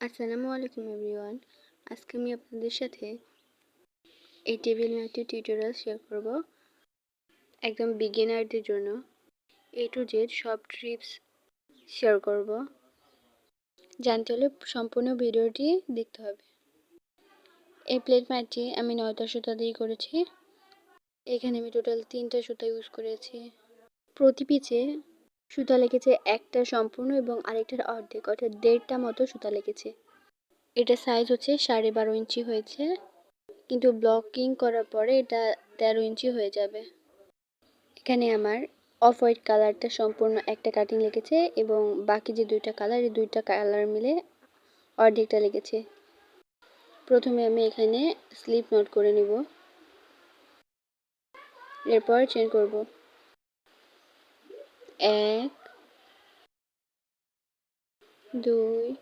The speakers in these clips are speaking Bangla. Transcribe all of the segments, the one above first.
আসসালামু আলাইকুম এভরিওয়ান। আজকে আমি আপনাদের সাথে এই টেবিল ম্যাটটি টিউটোরিয়াল শেয়ার করব। একদম বিগিনারদের জন্য। এ টু জেড সব ট্রিপস শেয়ার করব। জানতে হলে সম্পূর্ণ ভিডিওটি দেখতে হবে। এই প্লেট ম্যাটটি আমি নয়টা সুতা দিয়ে করেছি। এখানে আমি টোটাল তিনটা সুতা ইউজ করেছি। প্রতি পিছে সুতা লেগেছে একটা সম্পূর্ণ এবং আরেকটার অর্ধেক, অর্থাৎ দেড়টা মতো সুতা লেগেছে। এটা সাইজ হচ্ছে সাড়ে বারো ইঞ্চি হয়েছে, কিন্তু ব্লকিং করার পরে এটা তেরো ইঞ্চি হয়ে যাবে। এখানে আমার অফ হোয়াইট কালারটা সম্পূর্ণ একটা কাটিং লেগেছে এবং বাকি যে দুইটা কালার এই দুইটা কালার মিলে অর্ধেকটা লেগেছে। প্রথমে আমি এখানে স্লিপ নোট করে নিব। এরপর চেন করব। এক, দুই,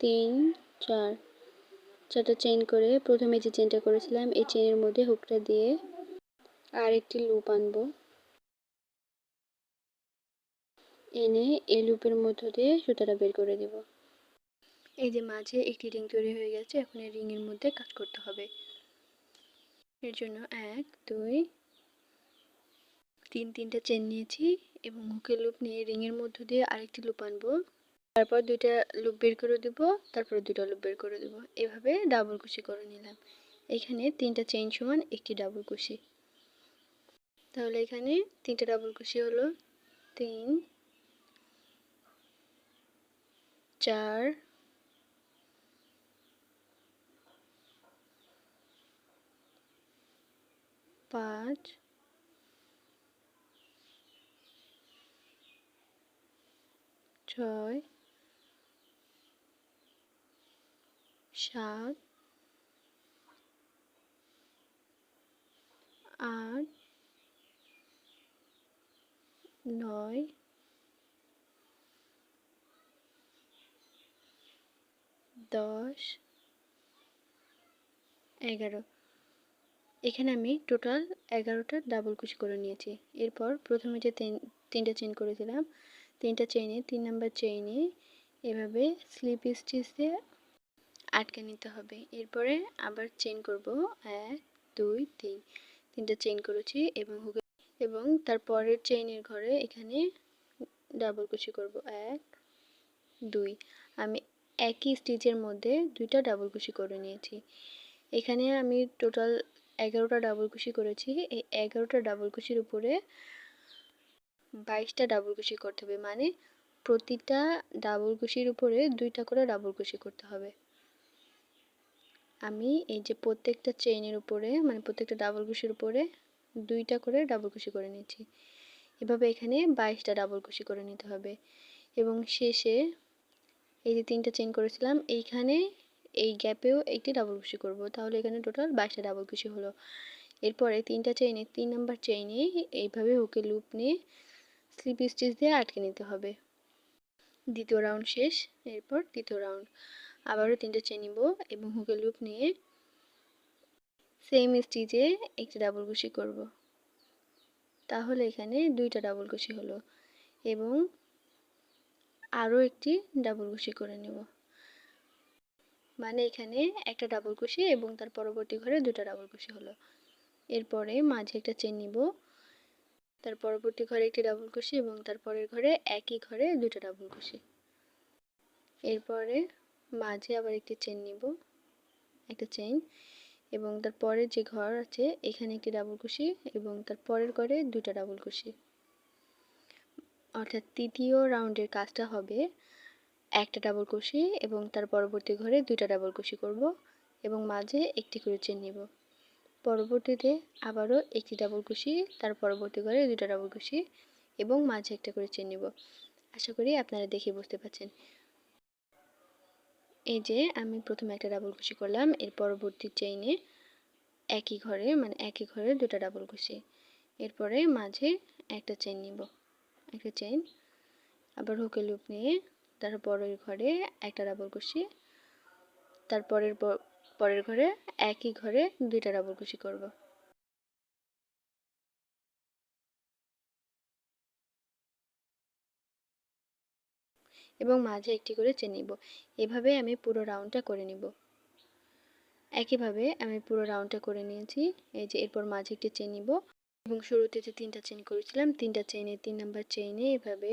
তিন, চার। চারটা চেন করে প্রথমে যে চেনটা করেছিলাম, এই চেনের মধ্যে হুকটা দিয়ে আর একটি লুপ আনব। এনে এই লুপের মধ্য দিয়ে সুতাটা বের করে দিব। এই যে মাঝে একটি রিং তৈরি হয়ে গেছে, এখন এই রিংয়ের মধ্যে কাজ করতে হবে। এর জন্য এক, দুই, তিন, তিনটা চেন নিয়েছি। এবং হুকের লুপ নিয়ে রিংয়ের মধ্য দিয়ে আরেকটি লুপ আনব। তারপর দুইটা লুপ বের করে দেব, তারপর দুইটা লুপ বের করে দেব। এভাবে ডাবল কুশি করে নিলাম। এখানে তিনটা চেইন সমান একটি ডাবল কুশি তাহলে এখানে তিনটা ডাবল কুশি হলো তিন, চার, পাঁচ ছয় সাত, আট, নয়, দশ, এগারো। এখানে আমি টোটাল এগারোটা ডাবল কুচি করে নিয়েছি। এরপর প্রথমে যে তিনটা চেন করেছিলাম তিনটা চেইনে তিন নাম্বার চেইনে এভাবে স্লিপ স্টিচ আটকে নিতে হবে। এরপরে আবার চেইন করব। এক, দুই, তিন। তিনটা চেইন করেছি এবং হুকে এবং তারপরের চেইনের ঘরে এখানে ডাবল কুচি করব। এক, দুই। আমি একই স্টিচের মধ্যে দুইটা ডাবল কুচি করে নিয়েছি। এখানে আমি টোটাল এগারোটা ডাবল কুচি করেছি। এই এগারোটা ডাবল কুচির উপরে বাইশটা ডাবল কুচি করতে হবে মানে প্রতিটা ডাবল কুচির উপরে দুইটা করে ডাবল কুচি করতে হবে। আমি এই যে প্রত্যেকটা চেইনের উপরে মানে প্রত্যেকটা ডাবল কুশির উপরে দুইটা করে ডাবল কুশি করে নিয়েছি এভাবে এখানে বাইশটা ডাবল কুশি করে নিতে হবে। এবং শেষে এই যে তিনটা চেইন করেছিলাম, এইখানে এই গ্যাপেও একটি ডাবল কুশি করব। তাহলে এখানে টোটাল বাইশটা ডাবল কুশি হলো। এরপরে তিনটা চেইনে তিন নাম্বার চেইনে এইভাবে হুকে লুপ নিয়ে স্লিপ স্টিচ দিয়ে আটকে নিতে হবে। দ্বিতীয় রাউন্ড শেষ, এরপর তৃতীয় রাউন্ড আবারও তিনটে চেন নিব এবং হুকে লুপ নিয়ে সেম স্টিচে একটি ডাবল কুশি করব। তাহলে এখানে দুইটা ডাবল কুশি হলো এবং আরও একটি ডাবল কুশি করে নেব। মানে এখানে একটা ডাবল কুশি এবং তার পরবর্তী ঘরে দুটা ডাবল কুশি হলো। এরপরে মাঝে একটা চেন নিব তার পরবর্তী ঘরে একটি ডাবল কুশি এবং তার পরের ঘরে একই ঘরে দুটা ডাবল কুশি এরপরে মাঝে আবার একটি চেন নিব, একটা চেন এবং তার পরের যে ঘর আছে, এখানে একটি ডাবল কুশি এবং তার পরের ঘরে দুটা ডাবল কুশি অর্থাৎ তৃতীয় রাউন্ডের কাজটা হবে একটা ডাবল কুশি এবং তার পরবর্তী ঘরে দুইটা ডাবল কুশি করব এবং মাঝে একটি করে চেন নিব। পরবর্তীতে আবারও একটি ডাবল কুশি তার পরবর্তী ঘরে দুটো ডাবল কুশি এবং মাঝে একটা করে চেন নিব। আশা করি আপনারা দেখে বুঝতে পারছেন। এই যে আমি প্রথমে একটা ডাবল কুশি করলাম, এর পরবর্তী চেইনে একই ঘরে মানে একই ঘরে দুটা ডাবল কুশি এরপরে মাঝে একটা চেন নিব। একটা চেন আবার হুকে লুপ নিয়ে তার পরের ঘরে একটা ডাবল কুশি তারপরের পরের ঘরে একই ঘরে দুইটা ডাবল কুশি করব। এবং মাঝে একটি করে চেন নিব। এভাবে আমি পুরো রাউন্ডটা করে নিব। একইভাবে আমি পুরো রাউন্ডটা করে নিয়েছি। এই যে এরপর মাঝে একটি চেন নিব। এবং শুরুতে যে তিনটা চেন করেছিলাম, তিনটা চেনে তিন নাম্বার চেইনে এভাবে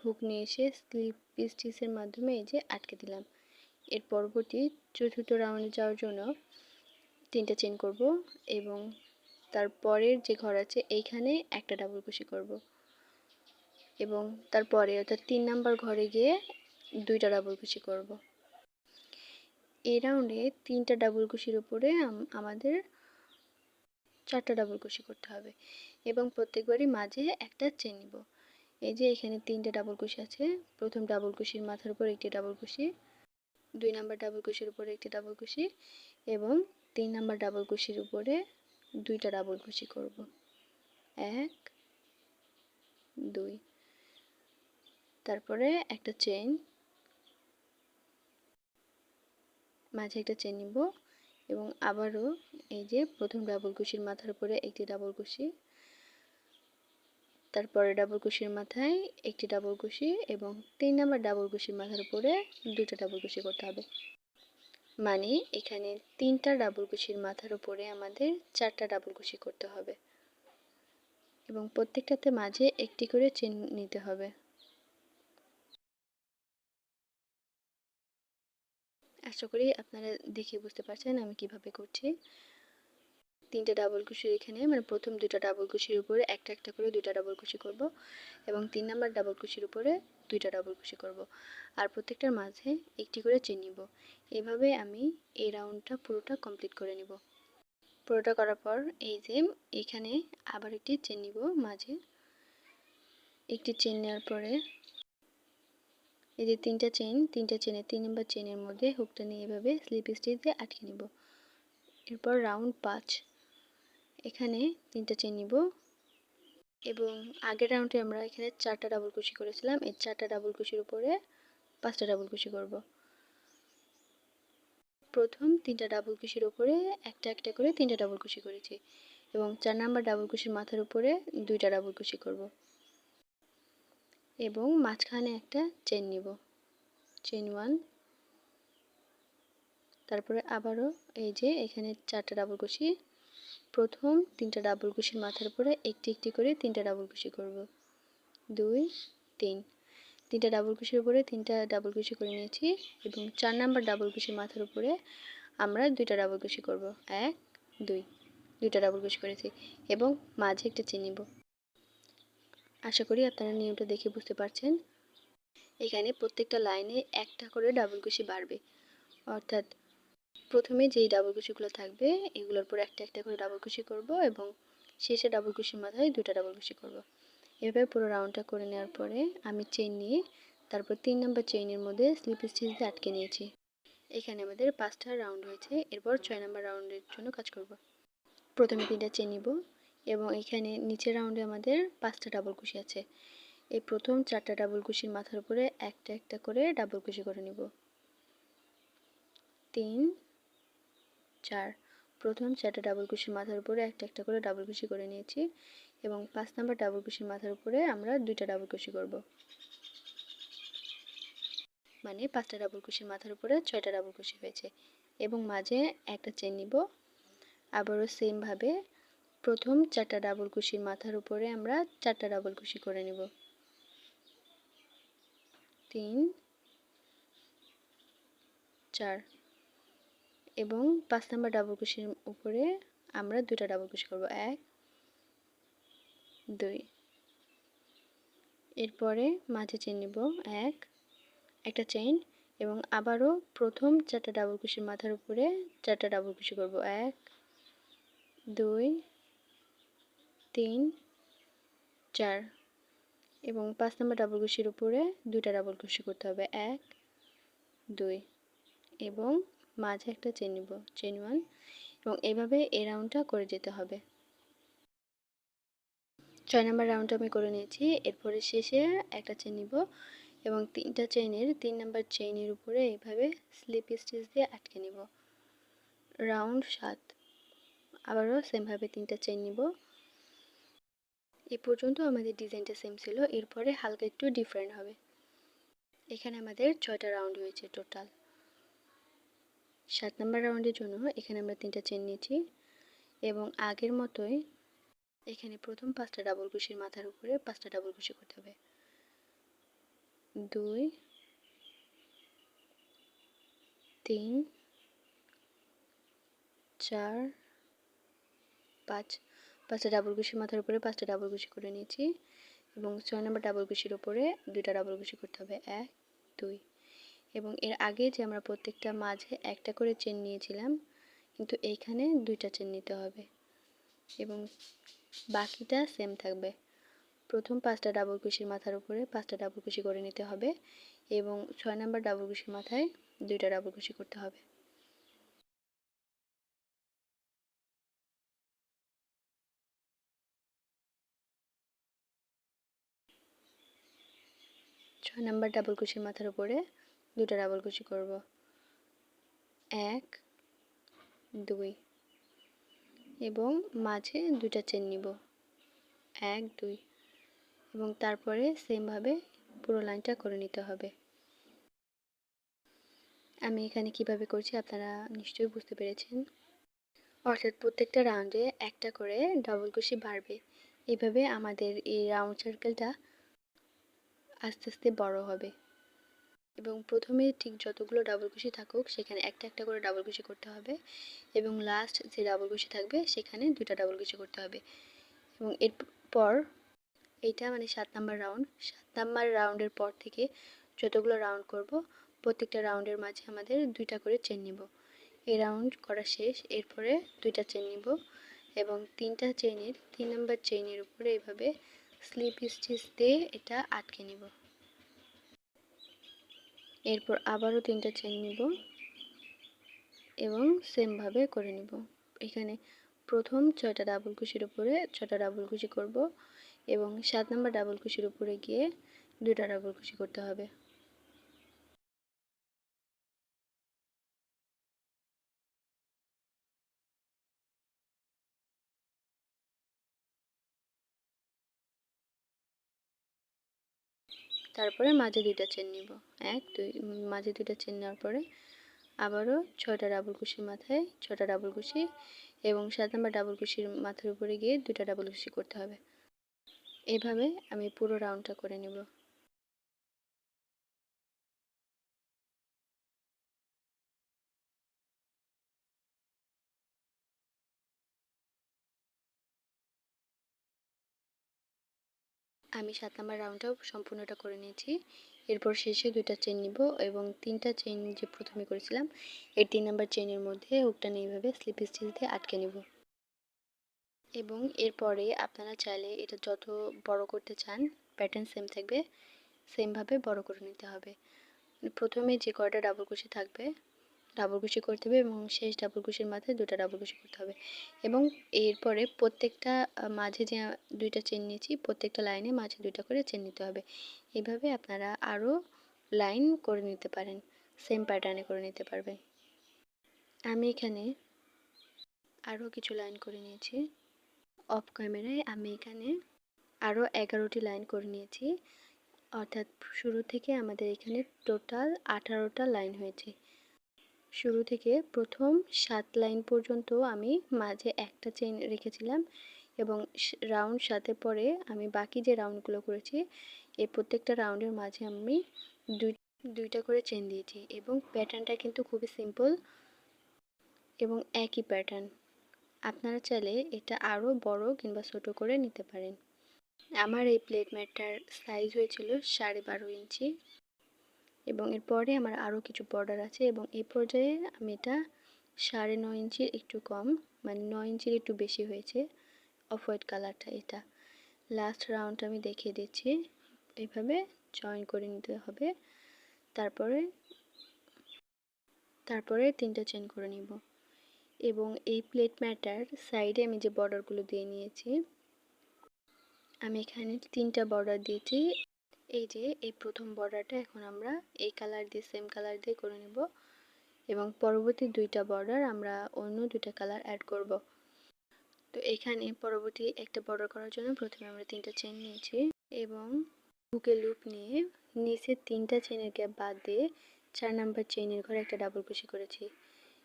হুক নিয়ে এসে স্লিপ স্টিচের মাধ্যমে এই যে আটকে দিলাম। এর পরবর্তী চতুর্থ রাউন্ডে যাওয়ার জন্য তিনটা চেন করব এবং তারপরের যে ঘর আছে এইখানে একটা ডাবল কুশি করব। এবং তারপরে অর্থাৎ তিন নাম্বার ঘরে গিয়ে দুইটা ডাবল কুশি করব। এই রাউন্ডে তিনটা ডাবল কুশির উপরে আমাদের চারটা ডাবল কুশি করতে হবে এবং প্রত্যেকবারই মাঝে একটা চেন নিব। এই যে এখানে তিনটে ডাবল কুশি আছে, প্রথম ডাবল কুশির মাথার উপর একটি ডাবল কুশি দুই নাম্বার ডাবল কুশির উপরে একটি ডাবল কুশি এবং তিন নাম্বার ডাবল কুশির উপরে দুইটা ডাবল কুশি করব। এক, দুই। তারপরে একটা চেন মাঝে একটা চেন নিব এবং আবারও এই যে প্রথম ডাবল কুশির মাথার উপরে একটি ডাবল কুশি তারপরে ডাবল কুশির মাথায় একটি ডাবল কুশি এবং তিন নাম্বার ডাবল কুশির মাথার উপরে দুটো ডাবল কুশি করতে হবে। মানে এখানে তিনটা ডাবল কুশির মাথার উপরে আমাদের চারটা ডাবল কুশি করতে হবে এবং প্রত্যেকটাতে মাঝে একটি করে চেন নিতে হবে। আশা করি আপনারা দেখে বুঝতে পারছেন আমি কীভাবে করছি। তিনটা ডাবল কুশি এখানে মানে প্রথম দুইটা ডাবল কুশির উপরে একটা একটা করে দুইটা ডাবল কুশি করব এবং তিন নাম্বার ডাবল কুশির উপরে দুইটা ডাবল কুশি করব। আর প্রত্যেকটার মাঝে একটি করে চেন নিব। এভাবে আমি এই রাউন্ডটা পুরোটা কমপ্লিট করে নিব। পুরোটা করার পর এই যে এখানে আবার একটি চেন নিব মাঝে। একটি চেন নেওয়ার পরে এই যে তিনটা চেন তিনটা চেনের তিন নম্বর চেনের মধ্যে হুকটা নিয়ে এভাবে স্লিপ স্টিচ দিয়ে আটকে নিব। এরপর রাউন্ড পাঁচ। এখানে তিনটা চেন নিব। এবং আগের রাউন্ডে আমরা এখানে চারটা ডাবল কুশি করেছিলাম। এই চারটা ডাবল কুশির উপরে পাঁচটা ডাবল কুশি করব। প্রথম তিনটা ডাবল কুশির উপরে একটা একটা করে তিনটা ডাবল কুশি করেছি। এবং চার নাম্বার ডাবল কুশির মাথার উপরে দুইটা ডাবল কুশি করব। এবং মাঝখানে একটা চেন নিব। চেন ওয়ান তারপরে আবারও এই যে এখানে চারটা ডাবল কুশি প্রথম তিনটা ডাবল কুশির মাথার উপরে একটি একটি করে তিনটা ডাবল কুশি করব। দুই, তিন। তিনটা ডাবল কুশির উপরে তিনটা ডাবল কুশি করে নিয়েছি এবং চার নাম্বার ডাবল কুশির মাথার উপরে আমরা দুইটা ডাবল কুশি করব। এক, দুই। দুইটা ডাবল কুশি করেছি এবং মাঝে একটা চেন নিব। আশা করি আপনারা নিয়মটা দেখে বুঝতে পারছেন। এখানে প্রত্যেকটা লাইনে একটা করে ডাবল কুশি বাড়বে। অর্থাৎ প্রথমে যেই ডাবল কুশিগুলো থাকবে, এগুলোর পর একটা একটা করে ডাবল কুশি করব এবং শেষে ডাবল কুশির মাথায় দুটা ডাবল কুশি করব। এভাবে পুরো রাউন্ডটা করে নেওয়ার পরে আমি চেন নিয়ে তারপর তিন নম্বর চেইনের মধ্যে স্লিপ স্টিচ দিয়ে আটকে নিয়েছি। এখানে আমাদের পাঁচটা রাউন্ড হয়েছে, এরপর ছয় নম্বর রাউন্ডের জন্য কাজ করব। প্রথমে তিনটা চেন নিব এবং এখানে নিচের রাউন্ডে আমাদের পাঁচটা ডাবল কুশি আছে। এই প্রথম চারটা ডাবল কুশির মাথার উপরে একটা একটা করে ডাবল কুশি করে নিব। তিন চার। প্রথম চারটা ডাবল কুশির মাথার উপরে একটা একটা করে ডাবল কুশি করে নিয়েছি এবং পাঁচ নাম্বার ডাবল কুশির মাথার উপরে আমরা দুইটা ডাবল কুশি করব। মানে পাঁচটা ডাবল কুশির মাথার উপরে ছয়টা ডাবল কুশি হয়েছে এবং মাঝে একটা চেন নিব। আবারও সেমভাবে প্রথম চারটা ডাবল কুশির মাথার উপরে আমরা চারটা ডাবল কুশি করে নেব। তিন, চার। এবং পাঁচ নাম্বার ডাবল কুশির উপরে আমরা দুটা ডাবল কুশি করব। এক, দুই। এরপরে মাঝে চেন নিব। এক, একটা চেন এবং আবারও প্রথম চারটা ডাবল কুশির মাথার উপরে চারটা ডাবল কুশি করব। এক, দুই, তিন, চার এবং পাঁচ নম্বর ডাবল কুশির উপরে দুইটা ডাবল কুশি করতে হবে। এক, দুই এবং মাঝে একটা চেন নিব চেন ওয়ান এবং এভাবে এই রাউন্ডটা করে যেতে হবে। ছয় নম্বর রাউন্ডটা আমি করে নিয়েছি, এরপরে শেষে একটা চেন নিব, এবং তিনটা চেইনের তিন নম্বর চেইনের উপরে এইভাবে স্লিপ স্টিচ দিয়ে আটকে নিব। রাউন্ড সাত, আবারও সেমভাবে তিনটা চেন নিব। এ পর্যন্ত আমাদের ডিজাইনটা সেম ছিল, এরপরে হালকা একটু ডিফারেন্ট হবে। এখানে আমাদের ছয়টা রাউন্ড হয়েছে টোটাল সাত নম্বর রাউন্ডের জন্য এখানে আমরা তিনটা চেন নিয়েছি এবং আগের মতোই এখানে প্রথম পাঁচটা ডাবল কুশির মাথার উপরে পাঁচটা ডাবল কুশি করতে হবে। দুই, তিন, চার, পাঁচ, পাঁচটা ডাবল কুশির মাথার উপরে পাঁচটা ডাবল কুশি করে নিয়েছি এবং ছয় নম্বর ডাবল কুশির উপরে দুইটা ডাবল কুশি করতে হবে। এক, দুই। এবং এর আগে যে আমরা প্রত্যেকটা মাঝে একটা করে চেন নিয়েছিলাম, কিন্তু এইখানে দুইটা চেন নিতে হবে। এবং বাকিটা সেম থাকবে। প্রথম পাঁচটা ডাবল কুশির মাথার উপরে পাঁচটা ডাবল কুশি করে নিতে হবে এবং ছয় নম্বর ডাবল কুশির মাথায় দুইটা ডাবল কুশি করতে হবে। ছয় নাম্বার ডাবল কুশির মাথার উপরে দুটো ডাবল কুশি করব। এক, দুই এবং মাঝে দুটা চেন নিব। এক, দুই এবং তারপরে সেমভাবে পুরো লাইনটা করে নিতে হবে। আমি এখানে কীভাবে করছি আপনারা নিশ্চয়ই বুঝতে পেরেছেন। অর্থাৎ প্রত্যেকটা রাউন্ডে একটা করে ডাবল কুশি বাড়বে। এভাবে আমাদের এই রাউন্ড সার্কেলটা আস্তে আস্তে বড় হবে। এবং প্রথমে ঠিক যতগুলো ডাবল কুশি থাকুক, সেখানে একটা একটা করে ডাবল কুশি করতে হবে এবং লাস্ট যে ডাবল কুশি থাকবে, সেখানে দুটা ডাবল কুশি করতে হবে এবং এরপর এইটা মানে সাত নাম্বার রাউন্ড সাত নাম্বার রাউন্ডের পর থেকে যতগুলো রাউন্ড করব, প্রত্যেকটা রাউন্ডের মাঝে আমাদের দুইটা করে চেন নিব। এই রাউন্ড করা শেষ, এরপরে দুইটা চেন নিব এবং তিনটা চেনের তিন নাম্বার চেনের উপরে এইভাবে স্লিপ স্টিচ দিয়ে এটা আটকে নিব। এরপর আবারও তিনটা চেন নিব এবং সেমভাবে করে নিব। এখানে প্রথম ছয়টা ডাবল কুশির উপরে ছটা ডাবল কুশি করব এবং সাত নম্বর ডাবল কুশির উপরে গিয়ে দুটা ডাবল কুশি করতে হবে। তারপরে মাঝে দুইটা চেন নিব। এক, দুই মাঝে দুইটা চেন নেওয়ার পরে আবারও ছয়টা ডাবল কুশির মাথায় ছটা ডাবল কুশি এবং সাত নম্বর ডাবল কুশির মাথার উপরে গিয়ে দুটা ডাবল কুশি করতে হবে। এভাবে আমি পুরো রাউন্ডটা করে নেব। আমি সাত নাম্বার রাউন্ডটাও সম্পূর্ণটা করে নিয়েছি। এরপর শেষে দুইটা চেন নিব এবং তিনটা চেন যে প্রথমে করেছিলাম, এই তিন নাম্বার চেনের মধ্যে হুকটা এইভাবে স্লিপ স্টিচ দিয়ে আটকে নিব। এবং এরপরে আপনারা চাইলে এটা যত বড় করতে চান প্যাটার্ন সেম থাকবে সেমভাবে বড় করে নিতে হবে। প্রথমে যে কয়টা ডাবল কুশি থাকবে ডাবল কুশি করতে হবে এবং শেষ ডাবল কুশির মাথায় দুটা ডাবল কুশি করতে হবে। এবং এরপরে প্রত্যেকটা মাঝে যে দুইটা চেন নিয়েছি, প্রত্যেকটা লাইনে মাঝে দুইটা করে চেন নিতে হবে। এভাবে আপনারা আরও লাইন করে নিতে পারেন সেম প্যাটার্নে করে নিতে পারবেন। আমি এখানে আরও কিছু লাইন করে নিয়েছি। অফ ক্যামেরায় আমি এখানে আরও এগারোটি লাইন করে নিয়েছি। অর্থাৎ শুরু থেকে আমাদের এখানে টোটাল আঠারোটা লাইন হয়েছে। শুরু থেকে প্রথম সাত লাইন পর্যন্ত আমি মাঝে একটা চেন রেখেছিলাম এবং রাউন্ড সাথে পরে আমি বাকি যে রাউন্ডগুলো করেছি, এই প্রত্যেকটা রাউন্ডের মাঝে আমি দুই, দুইটা করে চেন দিয়েছি এবং প্যাটার্নটা কিন্তু খুবই সিম্পল এবং একই প্যাটার্ন আপনারা চাইলে এটা আরও বড় কিংবা ছোট করে নিতে পারেন। আমার এই প্লেট ম্যাটটার সাইজ হয়েছিল সাড়ে বারো ইঞ্চি। এবং এরপরে আমার আরও কিছু বর্ডার আছে এবং এই পর্যায়ে আমি এটা সাড়ে নয় ইঞ্চির একটু কম মানে নয় ইঞ্চির একটু বেশি হয়েছে অফ হোয়াইট কালারটা এটা। লাস্ট রাউন্ড আমি দেখিয়ে দিচ্ছি, এইভাবে জয়েন করে নিতে হবে। তারপরে তারপরে তিনটা চেন করে নিব। এবং এই প্লেট ম্যাটার সাইডে আমি যে বর্ডারগুলো দিয়ে নিয়েছি, আমি এখানে তিনটা বর্ডার দিয়েছি। এই যে, এই প্রথম বর্ডারটা এখন আমরা এই কালার দিয়ে সেম কালার দিয়ে করে নেব এবং পরবর্তী দুইটা বর্ডার আমরা অন্য দুইটা কালার অ্যাড করব। তো এখানে পরবর্তী একটা বর্ডার করার জন্য প্রথমে আমরা তিনটা চেন নিয়েছি এবং হুকে লুপ নিয়ে নিচে তিনটা চেনের গ্যাপ বাদ দিয়ে চার নাম্বার চেনের ঘরে একটা ডাবল কুশি করেছি।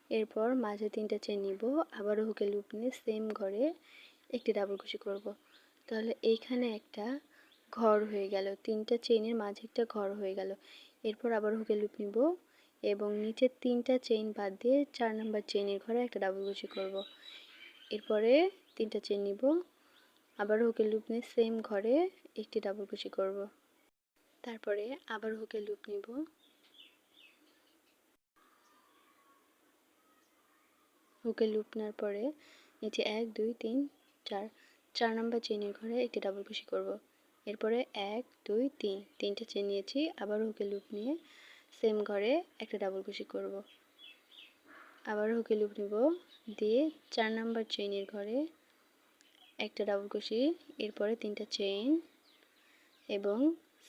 এরপর মাঝে তিনটা চেন নিব, আবারও হুকে লুপ নিয়ে সেম ঘরে একটি ডাবল কুশি করব। তাহলে এইখানে একটা ঘর হয়ে গেল। তিনটা চেনের মাঝে একটা ঘর হয়ে গেল। এরপর আবার হুকে লুপ নিব এবং নিচের তিনটা চেইন বাদ দিয়ে চার নাম্বার চেনের ঘরে একটা ডাবল কুশি করব। এরপরে তিনটা চেন নিব। আবার হুকে লুপ নিয়ে সেম ঘরে একটি ডাবল কুশি করব। তারপরে আবার হুকে লুপ নিব। হুকে লুপ নেওয়ার পরে নিচে এক, দুই, তিন, চার চার নাম্বার চেনের ঘরে একটি ডাবল কুশি করব। এরপরে এক, দুই, তিন। তিনটে চেন নিয়েছি, আবার হুকে লুপ নিয়ে সেম ঘরে একটা ডাবল কুশি করব। আবার হুকে লুপ নিব, দিয়ে চার নাম্বার চেনের ঘরে একটা ডাবল কুশি এরপরে তিনটা চেইন এবং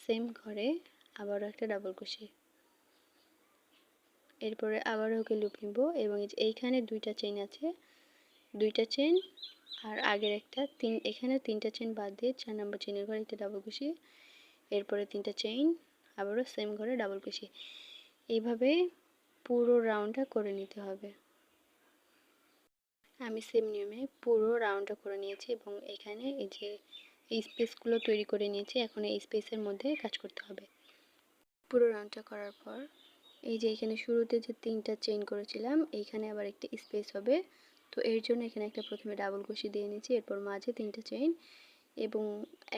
সেম ঘরে আবারও একটা ডাবল কুশি এরপরে আবারও ওকে লুপ নিব এবং এইখানে দুইটা চেইন আছে, দুইটা চেন আর আগের একটা, তিন, এখানে তিনটা চেন বাদ দিয়ে চার নম্বর চেনের ঘরে একটা ডাবল কুশি এরপরে তিনটা চেইন আবারও সেম ঘরে ডাবল কুশি এইভাবে পুরো রাউন্ডটা করে নিতে হবে। আমি সেম নিয়মে পুরো রাউন্ডটা করে নিয়েছি এবং এখানে এই যে এই স্পেসগুলো তৈরি করে নিয়েছি, এখন এই স্পেসের মধ্যে কাজ করতে হবে। পুরো রাউন্ডটা করার পর, এই যে এখানে শুরুতে যে তিনটা চেইন করেছিলাম, এইখানে আবার একটি স্পেস হবে। তো এর জন্য এখানে একটা প্রথমে ডাবল কুশি দিয়ে নিয়েছি, এরপর মাঝে তিনটা চেইন এবং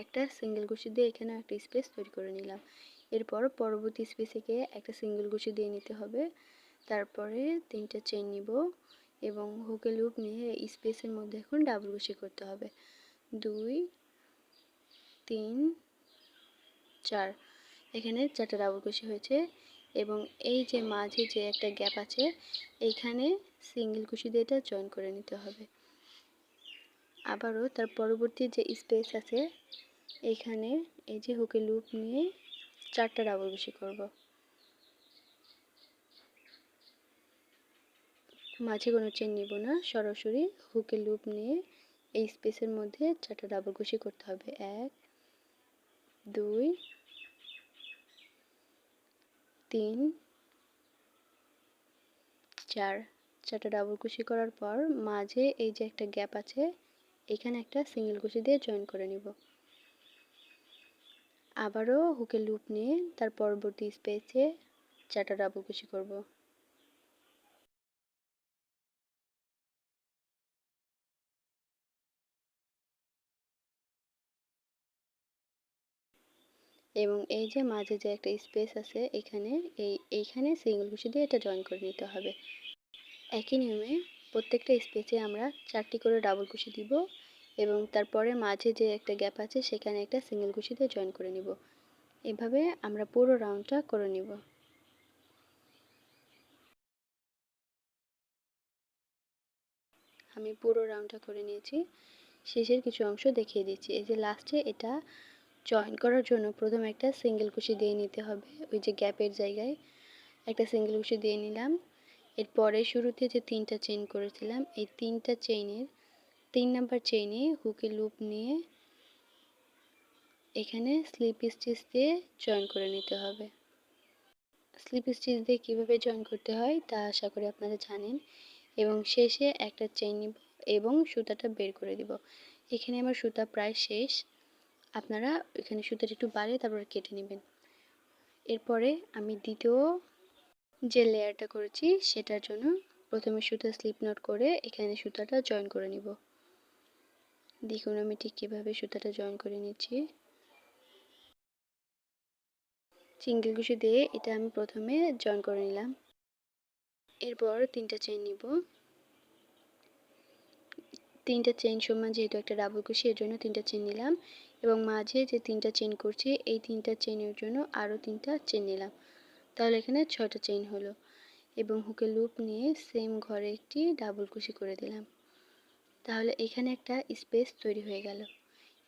একটা সিঙ্গেল কুশি দিয়ে এখানে একটা স্পেস তৈরি করে নিলাম। এরপর পরবর্তী স্পেসে গিয়ে একটা সিঙ্গেল কুশি দিয়ে নিতে হবে। তারপরে তিনটা চেইন নিব এবং হুকে লুপ নিয়ে স্পেসের মধ্যে এখন ডাবল কুশি করতে হবে। দুই, তিন, চার, এখানে চারটা ডাবল কুশি হয়েছে এবং এই যে মাঝে যে একটা গ্যাপ আছে, এইখানে সিঙ্গেল কুশি দিয়ে এটা জয়েন করে নিতে হবে। আবারও তার পরবর্তী যে স্পেস আছে, এখানে এই যে হুকে লুপ নিয়ে চারটা ডাবল কুশি করব। মাঝে কোনো চেন নিব না, সরাসরি হুকে লুপ নিয়ে এই স্পেসের মধ্যে চারটা ডাবল কুশি করতে হবে। এক, দুই, তিন, চার। চারটা ডাবল কুশি করার পর মাঝে এই যে একটা গ্যাপ আছে, এখানে একটা সিঙ্গেল কুশি দিয়ে জয়েন করে নিব। আবারও হুকে লুপ নিয়ে তার পরবর্তী স্পেসে চারটা ডাবল কুশি করব। এবং এই যে মাঝে যে একটা স্পেস আছে, এখানে এই এইখানে সিঙ্গেল কুশি দিয়ে এটা জয়েন করে নিতে হবে। একই নিয়মে প্রত্যেকটা স্পেসে আমরা চারটি করে ডাবল কুশি দিব এবং তারপরে মাঝে যে একটা গ্যাপ আছে সেখানে একটা সিঙ্গেল কুশি দিয়ে জয়েন করে নিব। এভাবে আমরা পুরো রাউন্ডটা করে নিব। আমি পুরো রাউন্ডটা করে নিয়েছি। শেষের কিছু অংশ দেখিয়ে দিচ্ছি। এই যে লাস্টে এটা জয়েন করার জন্য প্রথমে একটা সিঙ্গেল কুশি দিয়ে নিতে হবে। ওই যে গ্যাপের জায়গায় একটা সিঙ্গেল কুশি দিয়ে নিলাম। এরপরে শুরুতে যে তিনটা চেইন করেছিলাম, এই তিনটা চেইনের তিন নাম্বার চেইনে হুকে লুপ নিয়ে এখানে স্লিপ স্টিচ দিয়ে জয়েন করে নিতে হবে। স্লিপ স্টিচ দিয়ে কীভাবে জয়েন করতে হয় তা আশা করি আপনারা জানেন এবং শেষে একটা চেইন নিব এবং সুতাটা বের করে দিব। এখানে আমার সুতা প্রায় শেষ। আপনারা এখানে সুতাটা একটু বাড়িয়ে তারপর কেটে নেবেন। এরপরে আমি দ্বিতীয় যে লেয়ারটা করেছি সেটার জন্য প্রথমে সুতা স্লিপ নট করে এখানে সুতাটা জয়েন করে নিব। দেখুন আমি ঠিক কীভাবে সুতাটা জয়েন করে নিচ্ছি। সিঙ্গেল কুশি দিয়ে এটা আমি প্রথমে জয়েন করে নিলাম। এরপর তিনটা চেন নিব। তিনটা চেন সমান যেহেতু একটা ডাবল কুশি এর জন্য তিনটা চেন নিলাম এবং মাঝে যে তিনটা চেন করছি, এই তিনটা চেনের জন্য আরও তিনটা চেন নিলাম। তাহলে এখানে ছয়টা চেইন হলো। এবং হুকে লুপ নিয়ে সেম ঘরে একটি ডাবল কুশি করে দিলাম। তাহলে এখানে একটা স্পেস তৈরি হয়ে গেল।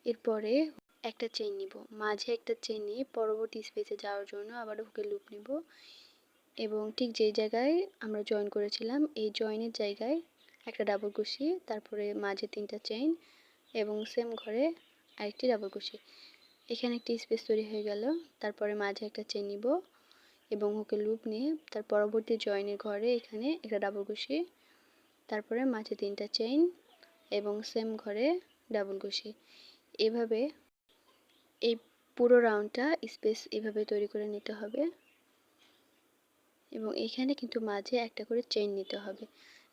এরপরে একটা চেইন নিব। মাঝে একটা চেইন নিয়ে পরবর্তী স্পেসে যাওয়ার জন্য আবার হুকে লুপ নিব। এবং ঠিক যেই জায়গায় আমরা জয়েন করেছিলাম, এই জয়েনের জায়গায় একটা ডাবল কুশি, তারপরে মাঝে তিনটা চেইন এবং সেম ঘরে আরেকটি ডাবল কুশি। এখানে একটি স্পেস তৈরি হয়ে গেল। তারপরে মাঝে একটা চেন নিব। এবং হুকের লুপ নিয়ে তার পরবর্তী জয়েনের ঘরে এখানে একটা ডাবল কুশি তারপরে মাঝে তিনটা চেইন এবং সেম ঘরে ডাবল কুশি এভাবে এই পুরো রাউন্ডটা স্পেস এভাবে তৈরি করে নিতে হবে এবং এখানে কিন্তু মাঝে একটা করে চেইন নিতে হবে।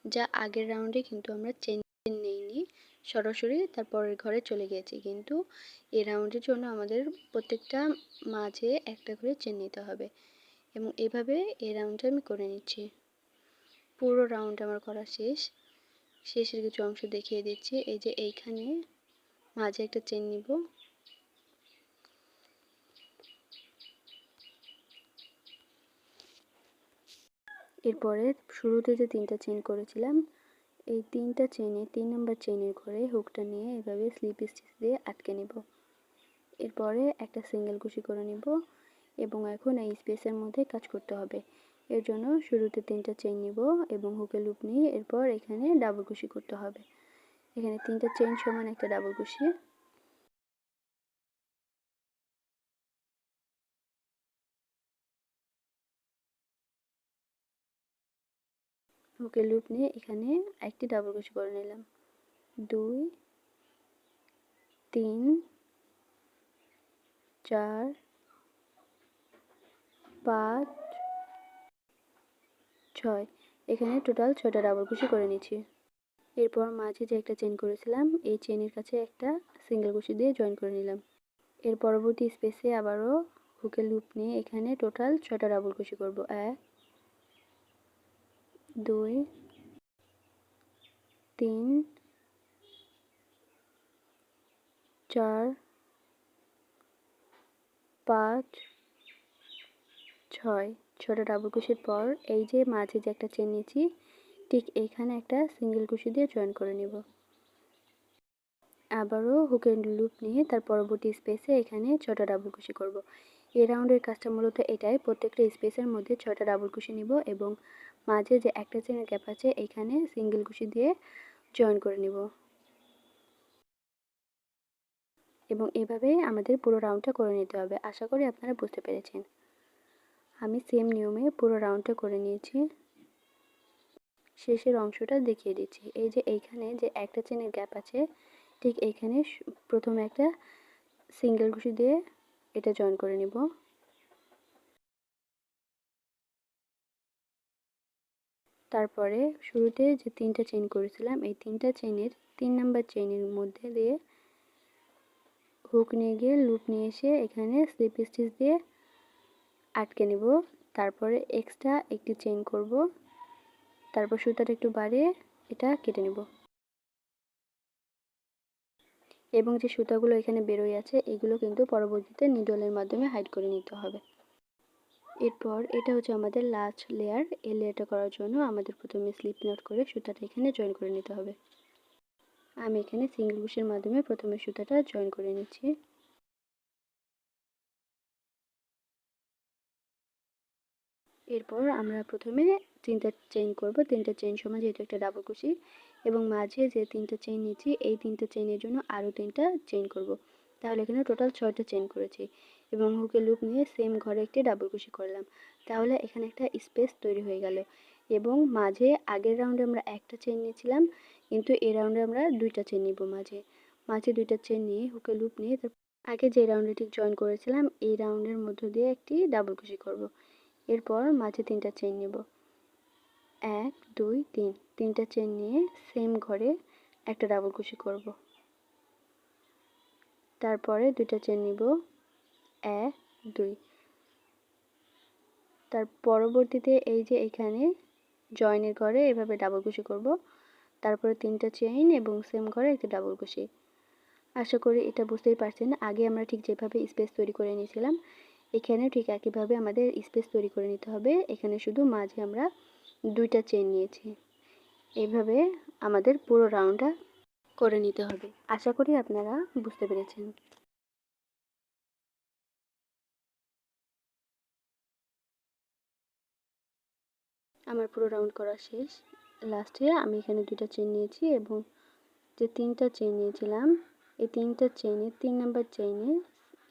যা আগের রাউন্ডে কিন্তু আমরা চেইন নেইনি, সরাসরি তারপরের ঘরে চলে গিয়েছি। কিন্তু এই রাউন্ডের জন্য আমাদের প্রত্যেকটা মাঝে একটা করে চেন নিতে হবে। এবং এভাবে এই রাউন্ডটা আমি করে নিচ্ছি। পুরো রাউন্ড আমার করা শেষ। শেষের কিছু অংশ দেখিয়ে দিচ্ছি। এই যে এইখানে মাঝে একটা চেন নিব। এরপরে শুরুতে যে তিনটা চেন করেছিলাম, এই তিনটা চেনে তিন নম্বর চেনের করে হুকটা নিয়ে এভাবে স্লিপ স্টিচ দিয়ে আটকে নেব। এরপরে একটা সিঙ্গেল কুশি করে নেব। এবং এখন এই স্পেসের মধ্যে কাজ করতে হবে। এর জন্য শুরুতে তিনটা চেন নিব এবং হুকে লুপ নিয়ে এরপর এখানে ডাবল কুশি করতে হবে। এখানে তিনটা চেন সমান একটা ডাবল কুশি হুকের লুপ নিয়ে এখানে একটি ডাবল ক্রোশে করে নিলাম। দুই, তিন, চার পাঁচ, ছয়। এখানে টোটাল ছয়টা ডাবল ক্রোশে করে নিচ্ছি। এরপর মাঝে যে একটা চেন করেছিলাম, এই চেনের কাছে একটা সিঙ্গেল কুশি দিয়ে জয়েন করে নিলাম। এর পরবর্তী স্পেসে আবারও হুকের লুপ নিয়ে এখানে টোটাল ছয়টা ডাবল কুশি করব। এক, দুই, তিন, চার, পাঁচ ছয় ছটা ডাবল কুশির পর এই যে মাঝে যে একটা চেন নিয়েছি, ঠিক এইখানে একটা সিঙ্গেল কুশি দিয়ে জয়েন করে নিব। আবারও হুকের লুপ নিয়ে তার পরবর্তী স্পেসে এখানে ছটা ডাবল কুশি করব। এই রাউন্ডের কাজটা মূলত এটাই, প্রত্যেকটা স্পেসের মধ্যে ছটা ডাবল কুশি নিব এবং মাঝে যে একটা চেনের গ্যাপ আছে, এখানে সিঙ্গেল কুশি দিয়ে জয়েন করে নিব। এবং এভাবে আমাদের পুরো রাউন্ডটা করে নিতে হবে। আশা করি আপনারা বুঝতে পেরেছেন। আমি সেম নিয়মে পুরো রাউন্ডটা করে নিয়েছি। শেষের অংশটা দেখিয়ে দিচ্ছি। এই যে এইখানে যে একটা চেনের গ্যাপ আছে, ঠিক এইখানে প্রথমে একটা সিঙ্গেল কুশি দিয়ে এটা জয়েন করে নিব। তারপরে শুরুতে যে তিনটা চেন করেছিলাম, এই তিনটা চেনের তিন নাম্বার চেনের মধ্যে দিয়ে হুক নিয়ে গিয়ে লুপ নিয়ে এসে এখানে স্লিপ স্টিচ দিয়ে আটকে নেব। তারপরে এক্সট্রা একটি চেন করব। তারপর সুতাটা একটু বাড়িয়ে এটা কেটে নেব। এবং যে সুতাগুলো এখানে বেরোয় আছে, এগুলো কিন্তু পরবর্তীতে নিডলের মাধ্যমে হাইড করে নিতে হবে। এরপর এটা হচ্ছে আমাদের লাস্ট লেয়ার এই লেয়ারটা করার জন্য আমাদের প্রথমে স্লিপ নট করে সুতাটা এখানে জয়েন করে নিতে হবে। আমি এখানে সিঙ্গেল বুশের মাধ্যমে প্রথমে সুতাটা জয়েন করে নিচ্ছি। এরপর আমরা প্রথমে তিনটা চেইন করব। তিনটা চেইন সময় যেহেতু একটা ডাবল কুশি এবং মাঝে যে তিনটা চেইন নিয়েছি এই তিনটা চেইনের জন্য আরও তিনটা চেইন করব। তাহলে এখানে টোটাল ছয়টা চেইন করেছি এবং হুকে লুপ নিয়ে সেম ঘরে একটি ডাবল কুশি করলাম। তাহলে এখানে একটা স্পেস তৈরি হয়ে গেল এবং মাঝে আগের রাউন্ডে আমরা একটা চেন নিয়েছিলাম, কিন্তু এই রাউন্ডে আমরা দুইটা চেন নিব মাঝে। মাঝে দুইটা চেন নিয়ে হুকে লুপ নিয়ে আগে যে রাউন্ডে ঠিক জয়েন করেছিলাম, এই রাউন্ডের মধ্য দিয়ে একটি ডাবল কুশি করব। এরপর মাঝে তিনটা চেন নিব। এক, দুই, তিন। তিনটা চেন নিয়ে সেম ঘরে একটা ডাবল কুশি করব। তারপরে দুইটা চেন নিব। এক, দুই। তার পরবর্তীতে এই যে এখানে জয়েনের ঘরে এভাবে ডাবল কুশি করব। তারপরে তিনটা চেইন এবং সেম ঘরে একটা ডাবল কুশি আশা করি এটা বুঝতেই পারছেন। আগে আমরা ঠিক যেভাবে স্পেস তৈরি করে নিয়েছিলাম এখানে ঠিক একইভাবে আমাদের স্পেস তৈরি করে নিতে হবে। এখানে শুধু মাঝে আমরা দুইটা চেন নিয়েছি। এইভাবে আমাদের পুরো রাউন্ডটা করে নিতে হবে। আশা করি আপনারা বুঝতে পেরেছেন। আমার পুরো রাউন্ড করা শেষ। লাস্টে আমি এখানে দুইটা চেন নিয়েছি এবং যে তিনটা চেন নিয়েছিলাম, এই তিনটা চেনে তিন নাম্বার চেনে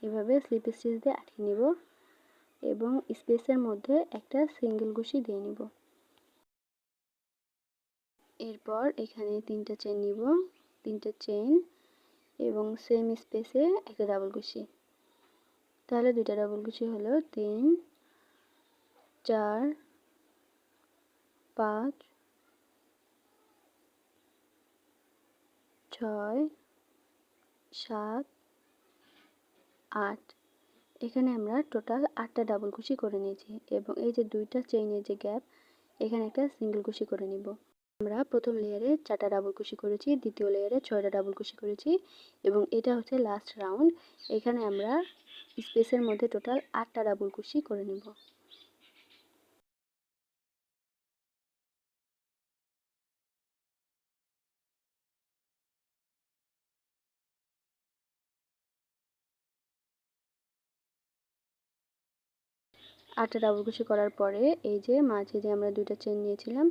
এভাবে স্লিপ স্টিচ দিয়ে আটকে নিব এবং স্পেসের মধ্যে একটা সিঙ্গেল কুশি দিয়ে নিব। এরপর এখানে তিনটা চেন নিব, তিনটা চেন এবং সেম স্পেসে একটা ডাবল কুশি তাহলে দুইটা ডাবল কুশি হলো তিন, চার, পাঁচ, ছয়, সাত আট। এখানে আমরা টোটাল আটটা ডাবল কুশি করে নিয়েছি এবং এই যে দুইটা চেইনের যে গ্যাপ এখানে একটা সিঙ্গেল কুশি করে নিব। আমরা প্রথম লেয়ারে চারটা ডাবল কুশি করেছি, দ্বিতীয় লেয়ারে ছয়টা ডাবল কুশি করেছি এবং এটা হচ্ছে লাস্ট রাউন্ড এখানে আমরা স্পেসের মধ্যে টোটাল আটটা ডাবল কুশি করে নিব। আটটা ডাবল কুশি করার পরে এই যে মাঝে যে আমরা দুইটা চেন নিয়েছিলাম,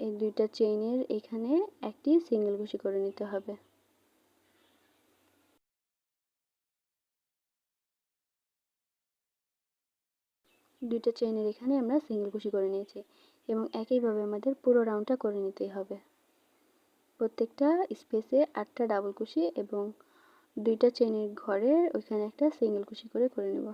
এই দুইটা চেইনের এখানে একটি সিঙ্গেল কুশি করে নিতে হবে। দুইটা চেইনের এখানে আমরা সিঙ্গেল কুশি করে নিয়েছি এবং একইভাবে আমাদের পুরো রাউন্ডটা করে নিতেই হবে। প্রত্যেকটা স্পেসে আটটা ডাবল কুশি এবং দুইটা চেনের ঘরে ওইখানে একটা সিঙ্গেল কুশি করে করে নেব।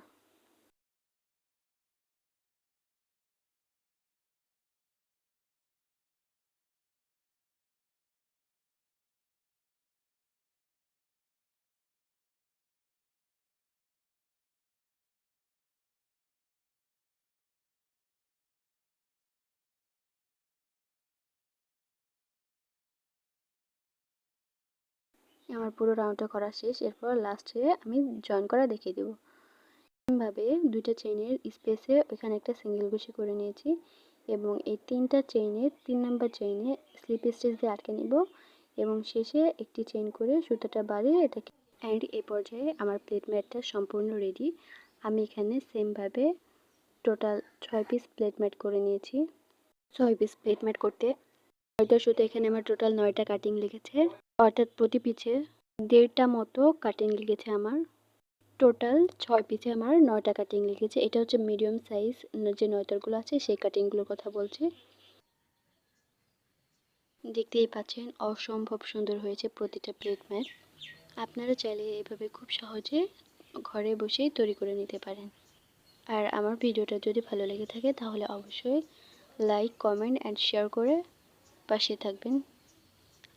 আমার পুরো রাউন্ডটা করা শেষ, এরপর লাস্টে আমি জয়েন করা দেখিয়ে দেবো। এভাবে দুইটা চেইনের স্পেসে ওইখানে একটা সিঙ্গেল কুশি করে নিয়েছি এবং এই তিনটা চেইনের তিন নাম্বার চেইনে স্লিপ স্টিচ দিয়ে আটকে নিব এবং শেষে একটি চেইন করে সুতাটা বাড়িয়ে এটাকে অ্যান্ড এ পর্যায়ে আমার প্লেট ম্যাটটা সম্পূর্ণ রেডি আমি এখানে সেমভাবে টোটাল ছয় পিস প্লেট ম্যাট করে নিয়েছি। ছয় পিস প্লেট ম্যাট করতে নয়টা সুতো, এখানে আমার টোটাল নয়টা কাটিং লেগেছে। অর্থাৎ প্রতি পিছে দেড়টা মতো কাটিং লেগেছে আমার। টোটাল ছয় পিছে আমার নয়টা কাটিং লেগেছে। এটা হচ্ছে মিডিয়াম সাইজ যে নয়তারগুলো আছে, সেই কাটিংগুলোর কথা বলছি। দেখতেই পাচ্ছেন, অসম্ভব সুন্দর হয়েছে প্রতিটা প্লেট ম্যাট আপনারা চাইলে এভাবে খুব সহজে ঘরে বসেই তৈরি করে নিতে পারেন। আর আমার ভিডিওটা যদি ভালো লেগে থাকে, তাহলে অবশ্যই লাইক কমেন্ট অ্যান্ড শেয়ার করে পাশে থাকবেন।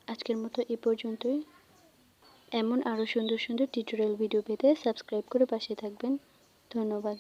আজকের মতো এ পর্যন্তই। এমন আরও সুন্দর সুন্দর টিউটোরিয়াল ভিডিও পেতে সাবস্ক্রাইব করে পাশে থাকবেন। ধন্যবাদ।